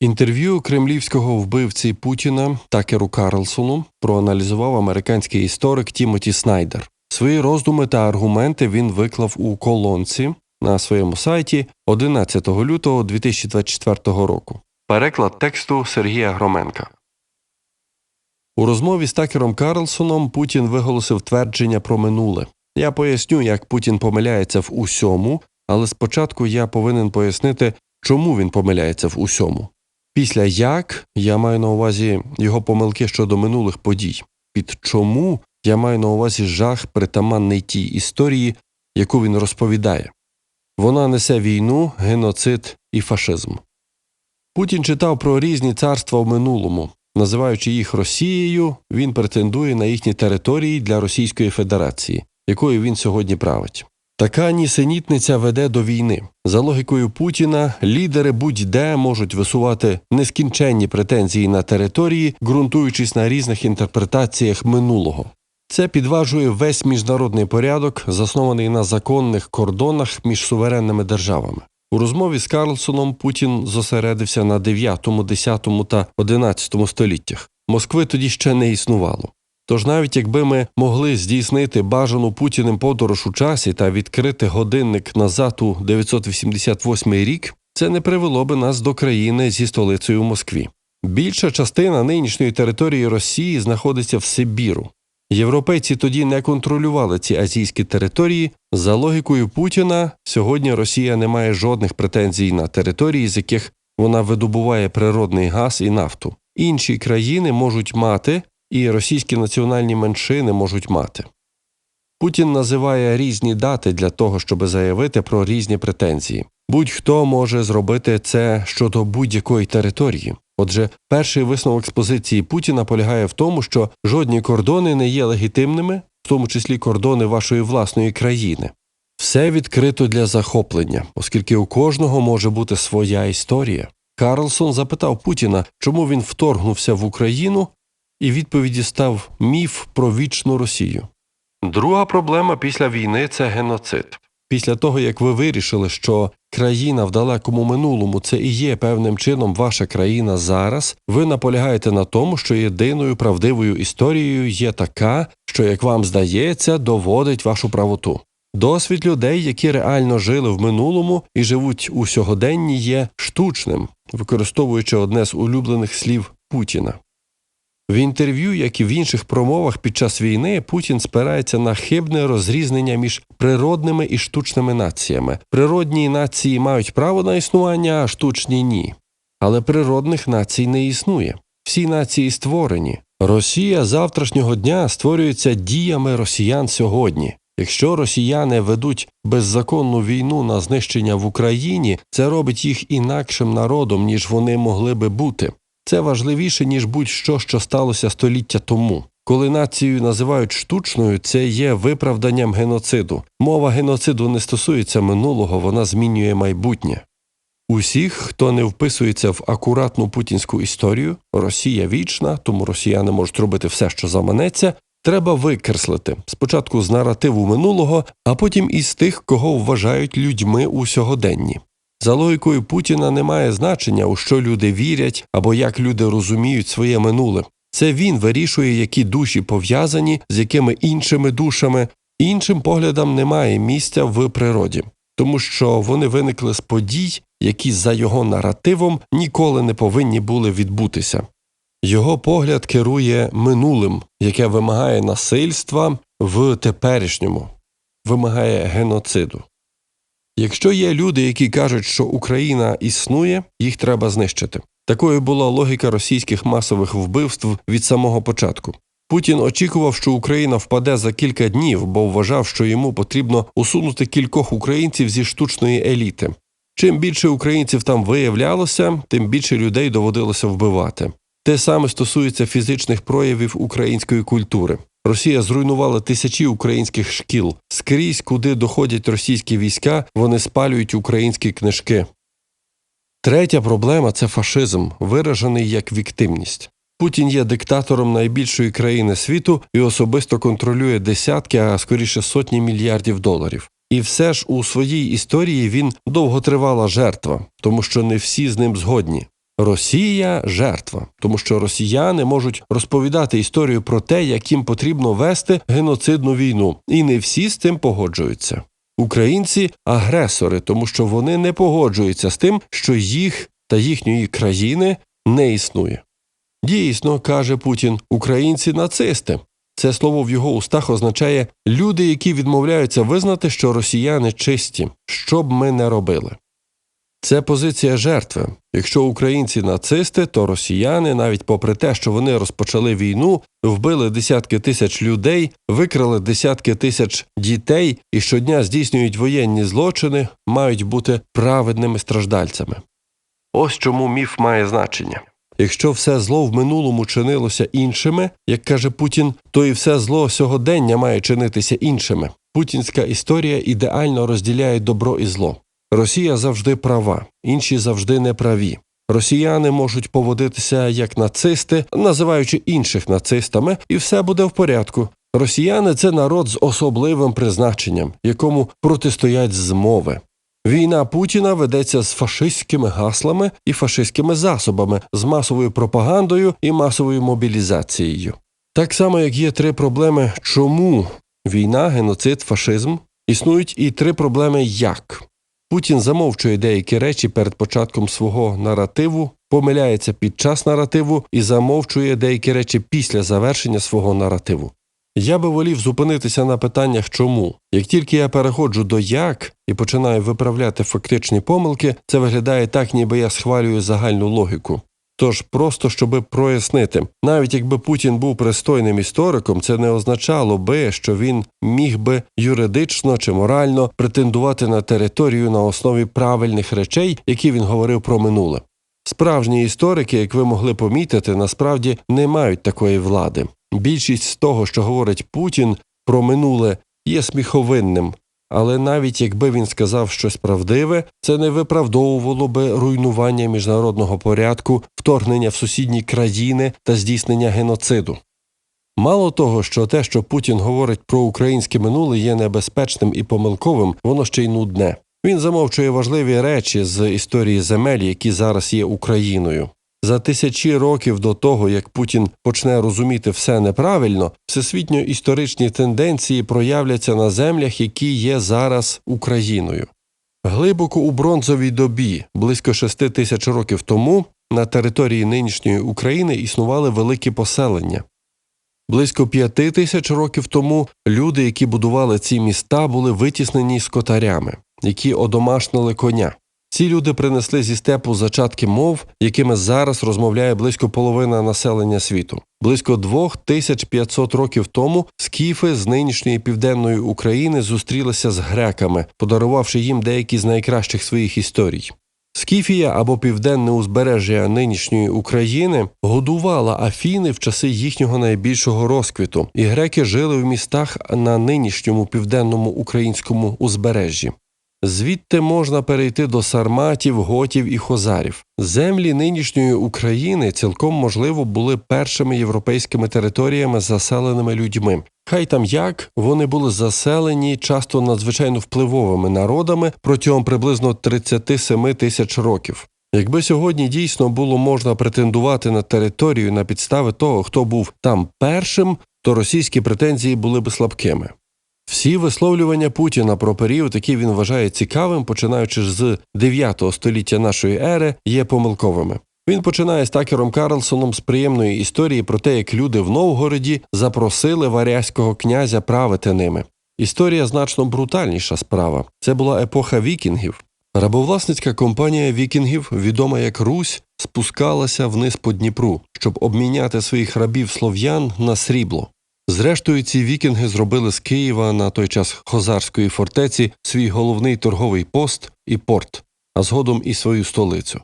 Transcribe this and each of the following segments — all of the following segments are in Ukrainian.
Інтерв'ю кремлівського вбивці Путіна Такеру Карлсону проаналізував американський історик Тімоті Снайдер. Свої роздуми та аргументи він виклав у колонці на своєму сайті 11 лютого 2024 року. Переклад тексту Сергія Громенка. У розмові з Такером Карлсоном Путін виголосив твердження про минуле. Я поясню, як Путін помиляється в усьому, але спочатку я повинен пояснити, чому він помиляється в усьому. Після як я маю на увазі його помилки щодо минулих подій. Під чому я маю на увазі жах, притаманний тій історії, яку він розповідає. Вона несе війну, геноцид і фашизм. Путін читав про різні царства в минулому. Називаючи їх Росією, він претендує на їхні території для Російської Федерації, якою він сьогодні править. Така нісенітниця веде до війни. За логікою Путіна, лідери будь-де можуть висувати нескінченні претензії на території, ґрунтуючись на різних інтерпретаціях минулого. Це підважує весь міжнародний порядок, заснований на законних кордонах між суверенними державами. У розмові з Карлсоном Путін зосередився на 9, 10 та 11 століттях. Москви тоді ще не існувало. Тож навіть якби ми могли здійснити бажану Путіним подорож у часі та відкрити годинник назад у 988 рік, це не привело би нас до країни зі столицею Москві. Більша частина нинішньої території Росії знаходиться в Сибіру. Європейці тоді не контролювали ці азійські території. За логікою Путіна, сьогодні Росія не має жодних претензій на території, з яких вона видобуває природний газ і нафту. Інші країни можуть мати, і російські національні меншини можуть мати. Путін називає різні дати для того, щоб заявити про різні претензії. Будь-хто може зробити це щодо будь-якої території. Отже, перший висновок з позиції Путіна полягає в тому, що жодні кордони не є легітимними, в тому числі кордони вашої власної країни. Все відкрито для захоплення, оскільки у кожного може бути своя історія. Карлсон запитав Путіна, чому він вторгнувся в Україну, і відповіді став міф про вічну Росію. Друга проблема після війни це геноцид. Після того, як ви вирішили, що країна в далекому минулому це і є певним чином ваша країна зараз, ви наполягаєте на тому, що єдиною правдивою історією є така, що, як вам здається, доводить вашу правоту. Досвід людей, які реально жили в минулому і живуть у сьогоденні, є штучним, використовуючи одне з улюблених слів Путіна. В інтерв'ю, як і в інших промовах під час війни, Путін спирається на хибне розрізнення між природними і штучними націями. Природні нації мають право на існування, а штучні ні. Але природних націй не існує. Всі нації створені. Росія завтрашнього дня створюється діями росіян сьогодні. Якщо росіяни ведуть беззаконну війну на знищення в Україні, це робить їх інакшим народом, ніж вони могли би бути. Це важливіше, ніж будь-що, що сталося століття тому. Коли націю називають штучною, це є виправданням геноциду. Мова геноциду не стосується минулого, вона змінює майбутнє. Усіх, хто не вписується в акуратну путінську історію, Росія вічна, тому росіяни можуть робити все, що заманеться. Треба викреслити спочатку з наративу минулого, а потім із тих, кого вважають людьми у сьогоденні. За логікою Путіна немає значення, у що люди вірять або як люди розуміють своє минуле. Це він вирішує, які душі пов'язані з якими іншими душами, іншим поглядам немає місця в природі, тому що вони виникли з подій, які за його наративом ніколи не повинні були відбутися. Його погляд керує минулим, яке вимагає насильства в теперішньому, вимагає геноциду. Якщо є люди, які кажуть, що Україна існує, їх треба знищити. Такою була логіка російських масових вбивств від самого початку. Путін очікував, що Україна впаде за кілька днів, бо вважав, що йому потрібно усунути кількох українців зі штучної еліти. Чим більше українців там виявлялося, тим більше людей доводилося вбивати. Те саме стосується фізичних проявів української культури. Росія зруйнувала тисячі українських шкіл. Скрізь, куди доходять російські війська, вони спалюють українські книжки. Третя проблема це фашизм, виражений як віктимність. Путін є диктатором найбільшої країни світу і особисто контролює десятки, а скоріше сотні мільярдів доларів. І все ж у своїй історії він довготривала жертва, тому що не всі з ним згодні. Росія жертва, тому що росіяни можуть розповідати історію про те, як їм потрібно вести геноцидну війну, і не всі з цим погоджуються. Українці агресори, тому що вони не погоджуються з тим, що їх та їхньої країни не існує. Дійсно, каже Путін, українці нацисти. Це слово в його устах означає люди, які відмовляються визнати, що росіяни чисті, що б ми не робили. Це позиція жертви. Якщо українці нацисти, то росіяни, навіть попри те, що вони розпочали війну, вбили десятки тисяч людей, викрали десятки тисяч дітей і щодня здійснюють воєнні злочини, мають бути праведними страждальцями. Ось чому міф має значення. Якщо все зло в минулому чинилося іншими, як каже Путін, то і все зло сьогодення має чинитися іншими. Путінська історія ідеально розділяє добро і зло. Росія завжди права, інші завжди неправі. Росіяни можуть поводитися як нацисти, називаючи інших нацистами, і все буде в порядку. Росіяни це народ з особливим призначенням, якому протистоять змови. Війна Путіна ведеться з фашистськими гаслами і фашистськими засобами, з масовою пропагандою і масовою мобілізацією. Так само, як є три проблеми, чому війна, геноцид, фашизм, існують і три проблеми як. Путін замовчує деякі речі перед початком свого наративу, помиляється під час наративу і замовчує деякі речі після завершення свого наративу. Я би волів зупинитися на питаннях чому. Як тільки я переходжу до як і починаю виправляти фактичні помилки, це виглядає так, ніби я схвалюю загальну логіку. Тож просто щоби прояснити, навіть якби Путін був пристойним істориком, це не означало би, що він міг би юридично чи морально претендувати на територію на основі правильних речей, які він говорив про минуле. Справжні історики, як ви могли помітити, насправді не мають такої влади. Більшість з того, що говорить Путін про минуле, є сміховинним, але навіть якби він сказав щось правдиве, це не виправдовувало би руйнування міжнародного порядку, вторгнення в сусідні країни та здійснення геноциду. Мало того, що те, що Путін говорить про українське минуле, є небезпечним і помилковим, воно ще й нудне. Він замовчує важливі речі з історії земель, які зараз є Україною. За тисячі років до того, як Путін почне розуміти все неправильно, всесвітньо історичні тенденції проявляться на землях, які є зараз Україною. Глибоко у бронзовій добі, близько шести тисяч років тому, на території нинішньої України існували великі поселення. Близько п'яти тисяч років тому люди, які будували ці міста, були витіснені скотарями, які одомашнили коня. Ці люди принесли зі степу зачатки мов, якими зараз розмовляє близько половина населення світу. Близько 2500 років тому скіфи з нинішньої південної України зустрілися з греками, подарувавши їм деякі з найкращих своїх історій. Скіфія або південне узбережжя нинішньої України годувала Афіни в часи їхнього найбільшого розквіту, і греки жили в містах на нинішньому південному українському узбережжі. Звідти можна перейти до сарматів, готів і хозарів. Землі нинішньої України цілком можливо були першими європейськими територіями, заселеними людьми. Хай там як вони були заселені часто надзвичайно впливовими народами протягом приблизно 37 тисяч років. Якби сьогодні дійсно було можна претендувати на територію на підстави того, хто був там першим, то російські претензії були б слабкими. Всі висловлювання Путіна про період, який він вважає цікавим, починаючи з 9 століття нашої ери, є помилковими. Він починає з Такером Карлсоном з приємної історії про те, як люди в Новгороді запросили варязького князя правити ними. Історія значно брутальніша справа. Це була епоха вікінгів. Рабовласницька компанія вікінгів, відома як Русь, спускалася вниз по Дніпру, щоб обміняти своїх рабів слов'ян на срібло. Зрештою, ці вікінги зробили з Києва на той час Хозарської фортеці свій головний торговий пост і порт, а згодом і свою столицю.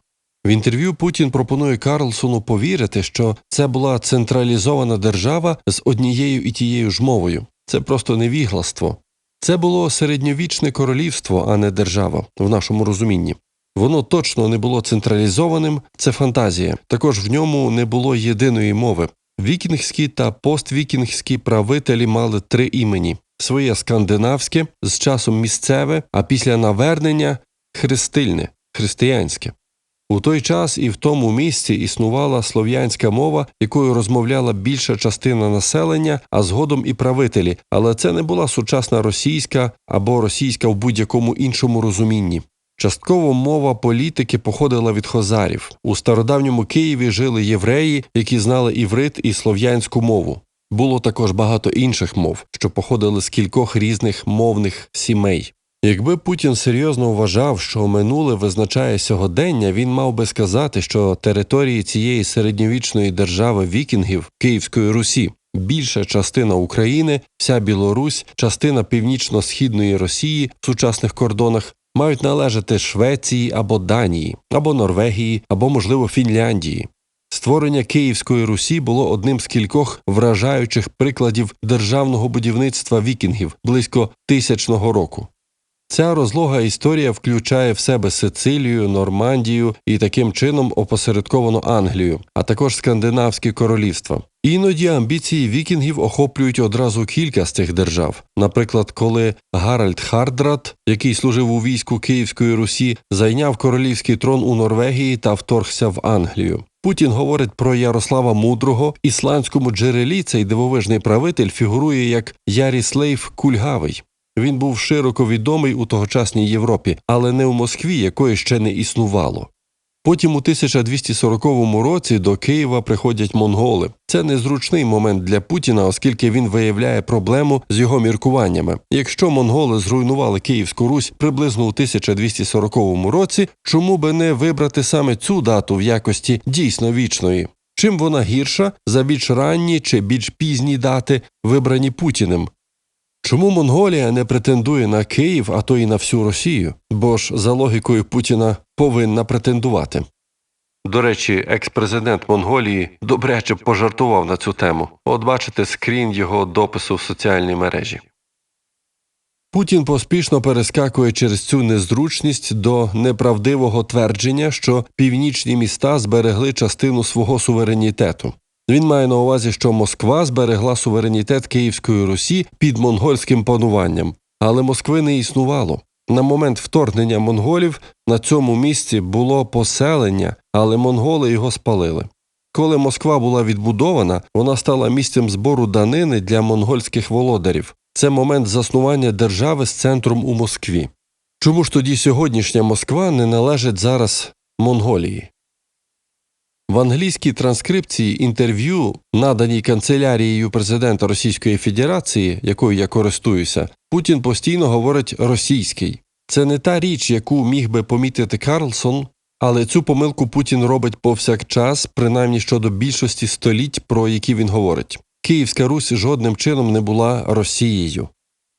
В інтерв'ю Путін пропонує Карлсону повірити, що це була централізована держава з однією і тією ж мовою. Це просто невігластво. Це було середньовічне королівство, а не держава в нашому розумінні. Воно точно не було централізованим, це фантазія. Також в ньому не було єдиної мови. Вікінгські та поствікінгські правителі мали три імені: своє скандинавське, з часом місцеве, а після навернення хрестильне, християнське. У той час і в тому місці існувала слов'янська мова, якою розмовляла більша частина населення, а згодом і правителі, але це не була сучасна російська або російська в будь-якому іншому розумінні. Частково мова політики походила від хозарів. У стародавньому Києві жили євреї, які знали іврит і слов'янську мову. Було також багато інших мов, що походили з кількох різних мовних сімей. Якби Путін серйозно вважав, що минуле визначає сьогодення, він мав би сказати, що території цієї середньовічної держави вікінгів Київської Русі, більша частина України, вся Білорусь, частина північно-східної Росії в сучасних кордонах мають належати Швеції або Данії, або Норвегії, або, можливо, Фінляндії. Створення Київської Русі було одним з кількох вражаючих прикладів державного будівництва вікінгів близько тисячного року. Ця розлога історія включає в себе Сицилію, Нормандію і таким чином опосередковано Англію, а також скандинавські королівства. Іноді амбіції вікінгів охоплюють одразу кілька з цих держав. Наприклад, коли Гаральд Хардрат, який служив у війську Київської Русі, зайняв королівський трон у Норвегії та вторгся в Англію. Путін говорить про Ярослава Мудрого. Ісландському джерелі цей дивовижний правитель фігурує як Яріслейв Кульгавий. Він був широко відомий у тогочасній Європі, але не у Москві, якої ще не існувало. Потім у 1240 році до Києва приходять монголи. Це незручний момент для Путіна, оскільки він виявляє проблему з його міркуваннями. Якщо монголи зруйнували Київську Русь приблизно у 1240 році, чому би не вибрати саме цю дату в якості дійсно вічної? Чим вона гірша за більш ранні чи більш пізні дати, вибрані Путіним? Чому Монголія не претендує на Київ, а то й на всю Росію? Бо ж за логікою Путіна повинна претендувати. До речі, екс-президент Монголії добряче пожартував на цю тему. От бачите скрін його допису в соціальній мережі. Путін поспішно перескакує через цю незручність до неправдивого твердження, що північні міста зберегли частину свого суверенітету. Він має на увазі, що Москва зберегла суверенітет Київської Русі під монгольським пануванням, але Москви не існувало. На момент вторгнення монголів на цьому місці було поселення, але монголи його спалили. Коли Москва була відбудована, вона стала місцем збору данини для монгольських володарів. Це момент заснування держави з центром у Москві. Чому ж тоді сьогоднішня Москва не належить зараз Монголії? В англійській транскрипції інтерв'ю, наданій канцелярією президента Російської Федерації, якою я користуюся, Путін постійно говорить російський. Це не та річ, яку міг би помітити Карлсон, але цю помилку Путін робить повсякчас, принаймні щодо більшості століть, про які він говорить. Київська Русь жодним чином не була Росією.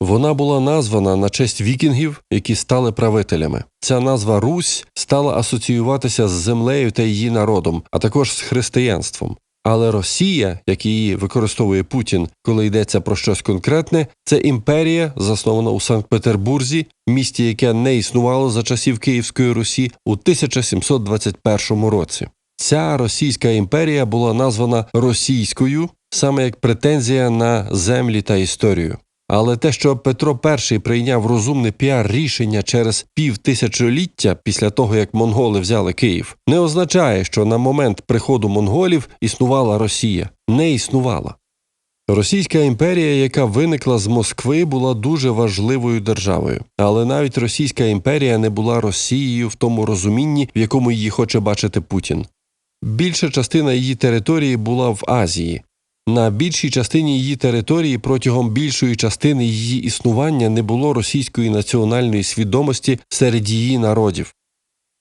Вона була названа на честь вікінгів, які стали правителями. Ця назва Русь стала асоціюватися з землею та її народом, а також з християнством. Але Росія, як її використовує Путін, коли йдеться про щось конкретне, це імперія, заснована у Санкт-Петербурзі, місті, яке не існувало за часів Київської Русі у 1721 році. Ця російська імперія була названа російською саме як претензія на землі та історію. Але те, що Петро І прийняв розумне піар рішення через півтисячоліття після того, як монголи взяли Київ, не означає, що на момент приходу монголів існувала Росія. Не існувала. Російська імперія, яка виникла з Москви, була дуже важливою державою, але навіть Російська імперія не була Росією в тому розумінні, в якому її хоче бачити Путін. Більша частина її території була в Азії. На більшій частині її території протягом більшої частини її існування не було російської національної свідомості серед її народів.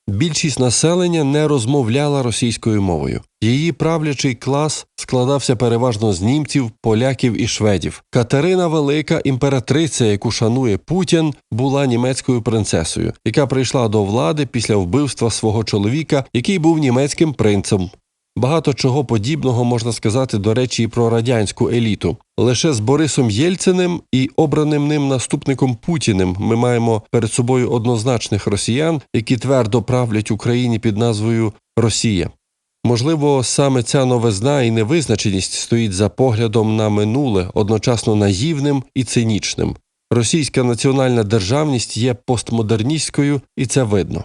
Більшість населення не розмовляла російською мовою. Її правлячий клас складався переважно з німців, поляків і шведів. Катерина Велика, імператриця, яку шанує Путін, була німецькою принцесою, яка прийшла до влади після вбивства свого чоловіка, який був німецьким принцем. Багато чого подібного можна сказати, до речі, і про радянську еліту. Лише з Борисом Єльциним і обраним ним наступником Путіним ми маємо перед собою однозначних росіян, які твердо правлять Україні під назвою Росія. Можливо, саме ця новизна і невизначеність стоїть за поглядом на минуле, одночасно наївним і цинічним. Російська національна державність є постмодерністською, і це видно.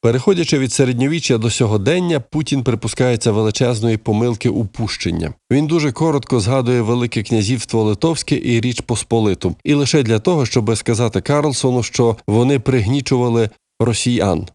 Переходячи від середньовіччя до сьогодення, Путін припускається величезної помилки упущення. Він дуже коротко згадує Велике князівство Литовське і Річ Посполиту, і лише для того, щоб сказати Карлсону, що вони пригнічували росіян.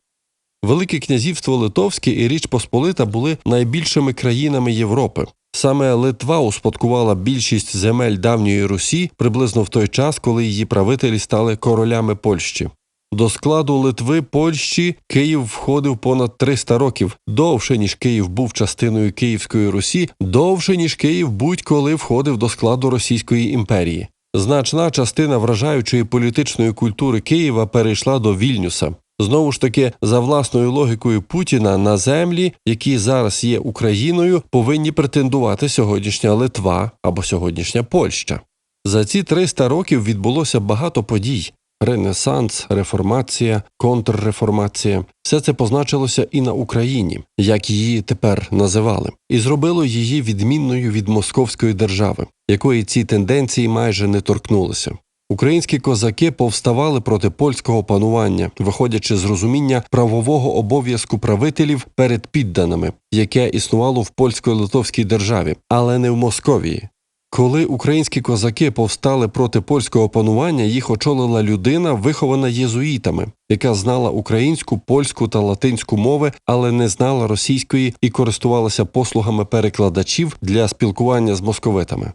Велике князівство Литовське і Річ Посполита були найбільшими країнами Європи. Саме Литва успадкувала більшість земель давньої Русі приблизно в той час, коли її правителі стали королями Польщі. До складу Литви Польщі Київ входив понад 300 років, довше ніж Київ був частиною Київської Русі, довше ніж Київ будь-коли входив до складу Російської імперії. Значна частина вражаючої політичної культури Києва перейшла до Вільнюса. Знову ж таки, за власною логікою Путіна на землі, які зараз є Україною, повинні претендувати сьогоднішня Литва або сьогоднішня Польща. За ці 300 років відбулося багато подій: Ренесанс, реформація, контрреформація. Все це позначилося і на Україні, як її тепер називали, і зробило її відмінною від московської держави, якої ці тенденції майже не торкнулися. Українські козаки повставали проти польського панування, виходячи з розуміння правового обов'язку правителів перед підданими, яке існувало в польсько-литовській державі, але не в Московії. Коли українські козаки повстали проти польського панування, їх очолила людина, вихована єзуїтами, яка знала українську, польську та латинську мови, але не знала російської і користувалася послугами перекладачів для спілкування з московитами.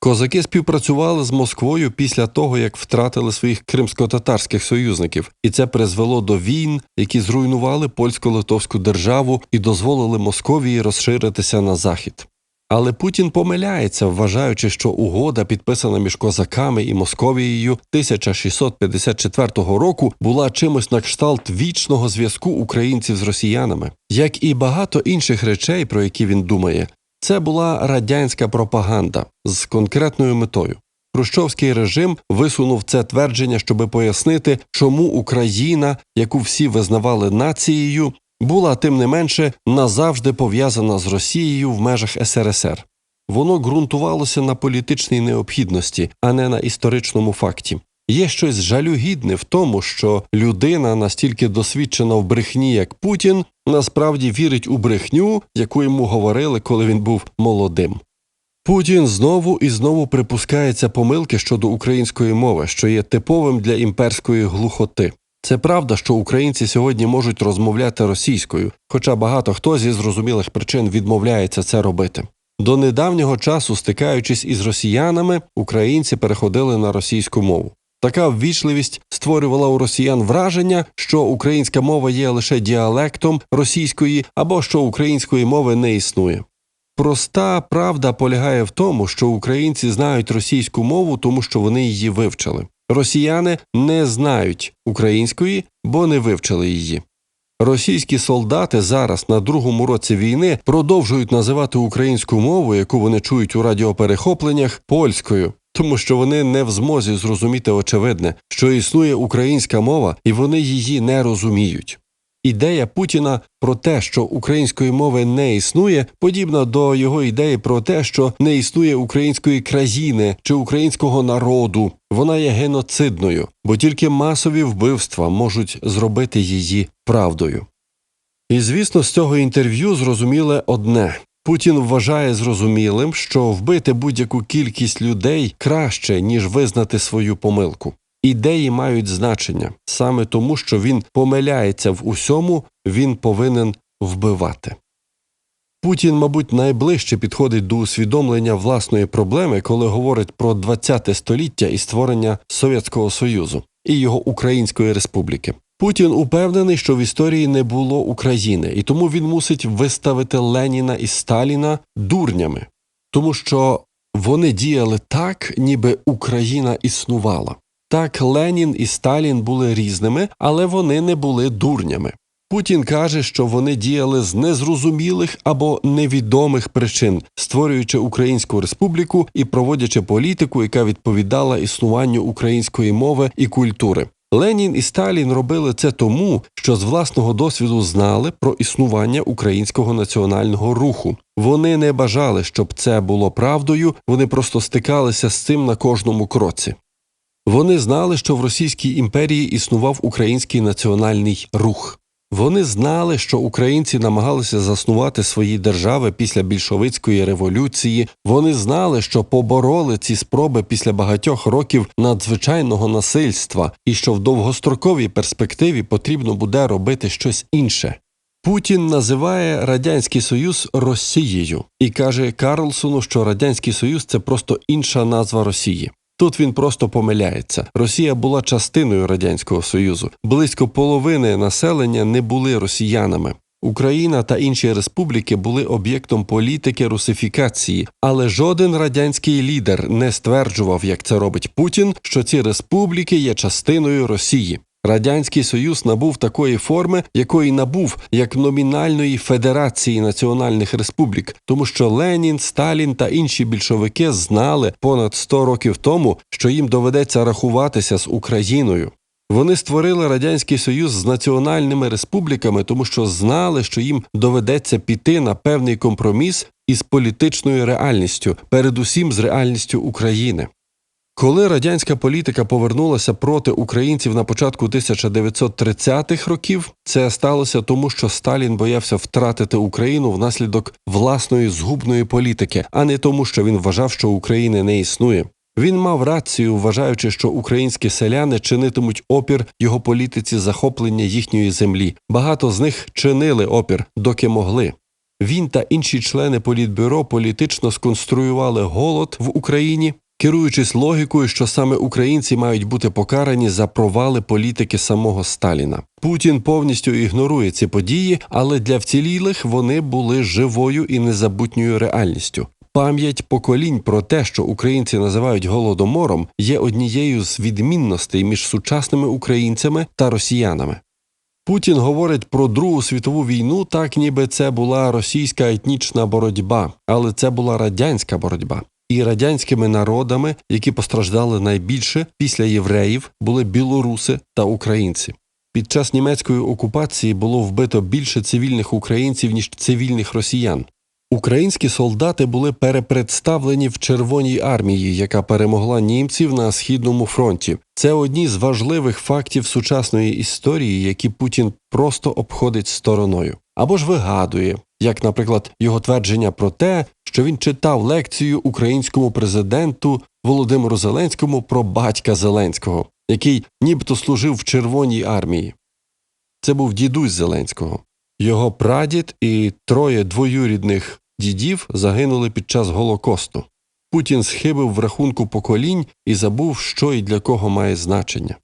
Козаки співпрацювали з Москвою після того, як втратили своїх кримсько-татарських союзників, і це призвело до війн, які зруйнували польсько-литовську державу і дозволили Московії розширитися на захід. Але Путін помиляється, вважаючи, що угода, підписана між козаками і Московією 1654 року, була чимось на кшталт вічного зв'язку українців з росіянами, як і багато інших речей, про які він думає. Це була радянська пропаганда з конкретною метою. Хрущовський режим висунув це твердження, щоби пояснити, чому Україна, яку всі визнавали нацією, була тим не менше назавжди пов'язана з Росією в межах СРСР. Воно ґрунтувалося на політичній необхідності, а не на історичному факті. Є щось жалюгідне в тому, що людина, настільки досвідчена в брехні, як Путін, насправді вірить у брехню, яку йому говорили, коли він був молодим. Путін знову і знову припускається помилки щодо української мови, що є типовим для імперської глухоти. Це правда, що українці сьогодні можуть розмовляти російською, хоча багато хто зі зрозумілих причин відмовляється це робити. До недавнього часу, стикаючись із росіянами, українці переходили на російську мову. Така ввічливість створювала у росіян враження, що українська мова є лише діалектом російської або що української мови не існує. Проста правда полягає в тому, що українці знають російську мову, тому що вони її вивчили. Росіяни не знають української, бо не вивчили її. Російські солдати зараз на другому році війни продовжують називати українську мову, яку вони чують у радіоперехопленнях, польською, тому що вони не в змозі зрозуміти очевидне, що існує українська мова, і вони її не розуміють. Ідея Путіна про те, що української мови не існує, подібна до його ідеї про те, що не існує української країни чи українського народу. Вона є геноцидною, бо тільки масові вбивства можуть зробити її правдою. І звісно, з цього інтерв'ю зрозуміле одне. Путін вважає зрозумілим, що вбити будь-яку кількість людей краще, ніж визнати свою помилку. Ідеї мають значення саме тому, що він помиляється в усьому, він повинен вбивати. Путін, мабуть, найближче підходить до усвідомлення власної проблеми, коли говорить про ХХ століття і створення Совєтського Союзу і його Української Республіки. Путін упевнений, що в історії не було України, і тому він мусить виставити Леніна і Сталіна дурнями, тому що вони діяли так, ніби Україна існувала. Так, Ленін і Сталін були різними, але вони не були дурнями. Путін каже, що вони діяли з незрозумілих або невідомих причин, створюючи Українську республіку і проводячи політику, яка відповідала існуванню української мови і культури. Ленін і Сталін робили це тому, що з власного досвіду знали про існування українського національного руху. Вони не бажали, щоб це було правдою, вони просто стикалися з цим на кожному кроці. Вони знали, що в Російській імперії існував український національний рух. Вони знали, що українці намагалися заснувати свої держави після більшовицької революції. Вони знали, що побороли ці спроби після багатьох років надзвичайного насильства, і що в довгостроковій перспективі потрібно буде робити щось інше. Путін називає Радянський Союз Росією і каже Карлсону, що Радянський Союз це просто інша назва Росії. Тут він просто помиляється. Росія була частиною Радянського Союзу. Близько половини населення не були росіянами. Україна та інші республіки були об'єктом політики русифікації, але жоден радянський лідер не стверджував, як це робить Путін, що ці республіки є частиною Росії. Радянський Союз набув такої форми, якої набув як номінальної федерації національних республік, тому що Ленін, Сталін та інші більшовики знали понад 100 років тому, що їм доведеться рахуватися з Україною. Вони створили радянський союз з національними республіками, тому що знали, що їм доведеться піти на певний компроміс із політичною реальністю, передусім з реальністю України. Коли радянська політика повернулася проти українців на початку 1930-х років, це сталося тому, що Сталін боявся втратити Україну внаслідок власної згубної політики, а не тому, що він вважав, що України не існує. Він мав рацію, вважаючи, що українські селяни чинитимуть опір його політиці захоплення їхньої землі. Багато з них чинили опір, доки могли. Він та інші члени політбюро політично сконструювали голод в Україні, керуючись логікою, що саме українці мають бути покарані за провали політики самого Сталіна. Путін повністю ігнорує ці події, але для вцілілих вони були живою і незабутньою реальністю. Пам'ять поколінь про те, що українці називають голодомором, є однією з відмінностей між сучасними українцями та росіянами. Путін говорить про Другу світову війну, так ніби це була російська етнічна боротьба, але це була радянська боротьба. І радянськими народами, які постраждали найбільше після євреїв, були білоруси та українці. Під час німецької окупації було вбито більше цивільних українців ніж цивільних росіян. Українські солдати були перепредставлені в Червоній армії, яка перемогла німців на східному фронті. Це одні з важливих фактів сучасної історії, які Путін просто обходить стороною або ж вигадує, як, наприклад, його твердження про те, що він читав лекцію українському президенту Володимиру Зеленському про батька Зеленського, який нібито служив в Червоній армії. Це був дідусь Зеленського. Його прадід і троє двоюрідних дідів загинули під час Голокосту. Путін схибив в рахунку поколінь і забув, що і для кого має значення.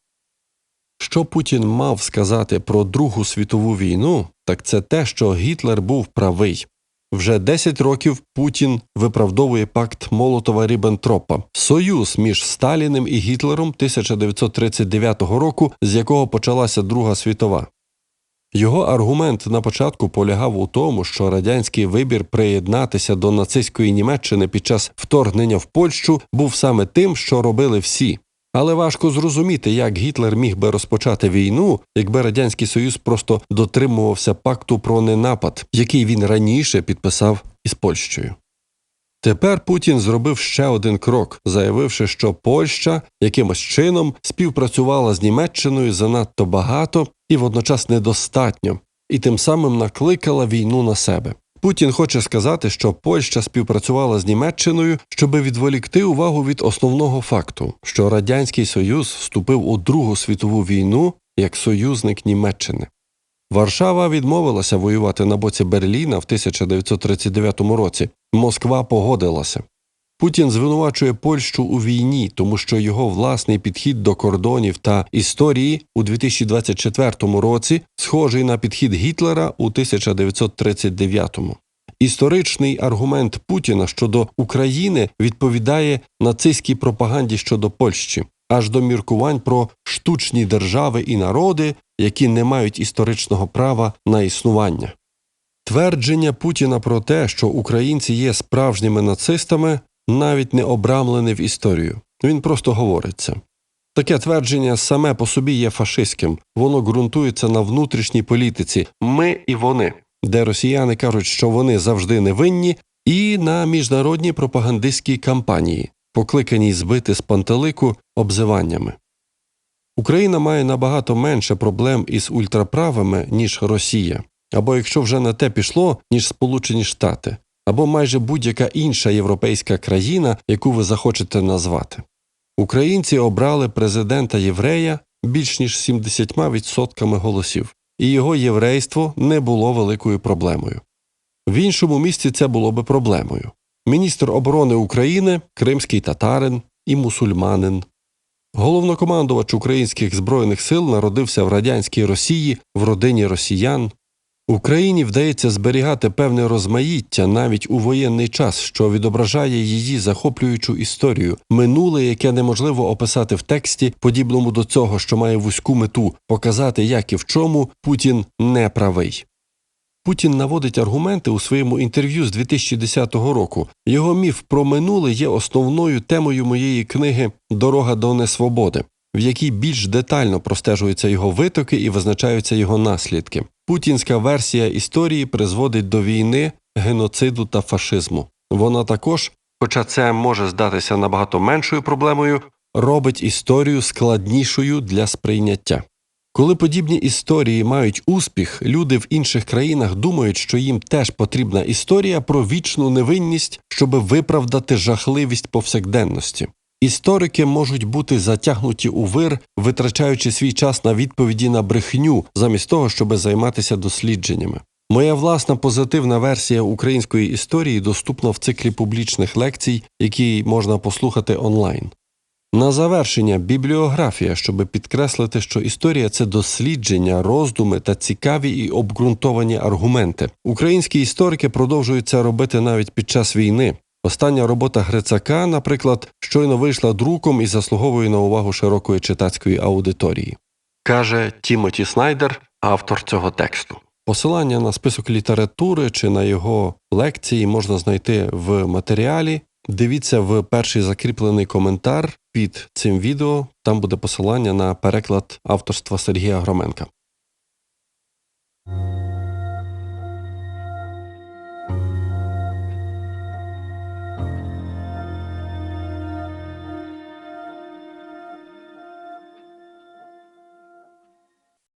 Що Путін мав сказати про Другу світову війну, так це те, що Гітлер був правий. Вже 10 років Путін виправдовує пакт Молотова Ріббентропа – союз між Сталіним і Гітлером 1939 року, з якого почалася Друга світова. Його аргумент на початку полягав у тому, що радянський вибір приєднатися до нацистської Німеччини під час вторгнення в Польщу був саме тим, що робили всі. Але важко зрозуміти, як Гітлер міг би розпочати війну, якби радянський союз просто дотримувався пакту про ненапад, який він раніше підписав із Польщею. Тепер Путін зробив ще один крок, заявивши, що Польща якимось чином співпрацювала з Німеччиною занадто багато і водночас недостатньо, і тим самим накликала війну на себе. Путін хоче сказати, що Польща співпрацювала з Німеччиною, щоб відволікти увагу від основного факту, що Радянський Союз вступив у Другу світову війну як союзник Німеччини. Варшава відмовилася воювати на боці Берліна в 1939 році. Москва погодилася. Путін звинувачує Польщу у війні, тому що його власний підхід до кордонів та історії у 2024 році схожий на підхід Гітлера у 1939. Історичний аргумент Путіна щодо України відповідає нацистській пропаганді щодо Польщі, аж до міркувань про штучні держави і народи, які не мають історичного права на існування. Твердження Путіна про те, що українці є справжніми нацистами, навіть не обрамлене в історію. Він просто говорить це. Таке твердження саме по собі є фашистським, воно ґрунтується на внутрішній політиці ми і вони, де росіяни кажуть, що вони завжди невинні, і на міжнародній пропагандистській кампанії, покликаній збити з пантелику обзиваннями. Україна має набагато менше проблем із ультраправими, ніж Росія, або якщо вже на те пішло, ніж Сполучені Штати, або майже будь-яка інша європейська країна, яку ви захочете назвати. Українці обрали президента єврея більш ніж 70% голосів, і його єврейство не було великою проблемою. В іншому місці це було би проблемою. Міністр оборони України, кримський татарин і мусульманин. Головнокомандувач українських збройних сил народився в радянській Росії в родині росіян. Україні вдається зберігати певне розмаїття навіть у воєнний час, що відображає її захоплюючу історію, минуле, яке неможливо описати в тексті, подібному до цього, що має вузьку мету показати, як і в чому Путін не правий. Путін наводить аргументи у своєму інтерв'ю з 2010 року. Його міф про минуле є основною темою моєї книги Дорога до несвободи, в якій більш детально простежуються його витоки і визначаються його наслідки. Путінська версія історії призводить до війни, геноциду та фашизму. Вона також, хоча це може здатися набагато меншою проблемою, робить історію складнішою для сприйняття. Коли подібні історії мають успіх, люди в інших країнах думають, що їм теж потрібна історія про вічну невинність, щоб виправдати жахливість повсякденності. Історики можуть бути затягнуті у вир, витрачаючи свій час на відповіді на брехню, замість того, щоб займатися дослідженнями. Моя власна позитивна версія української історії доступна в циклі публічних лекцій, які можна послухати онлайн. На завершення бібліографія, щоб підкреслити, що історія це дослідження, роздуми та цікаві і обґрунтовані аргументи. Українські історики продовжують це робити навіть під час війни. Остання робота Грицака, наприклад, щойно вийшла друком і заслуговує на увагу широкої читацької аудиторії, каже Тімоті Снайдер, автор цього тексту. Посилання на список літератури чи на його лекції можна знайти в матеріалі. Дивіться в перший закріплений коментар під цим відео. Там буде посилання на переклад авторства Сергія Громенка.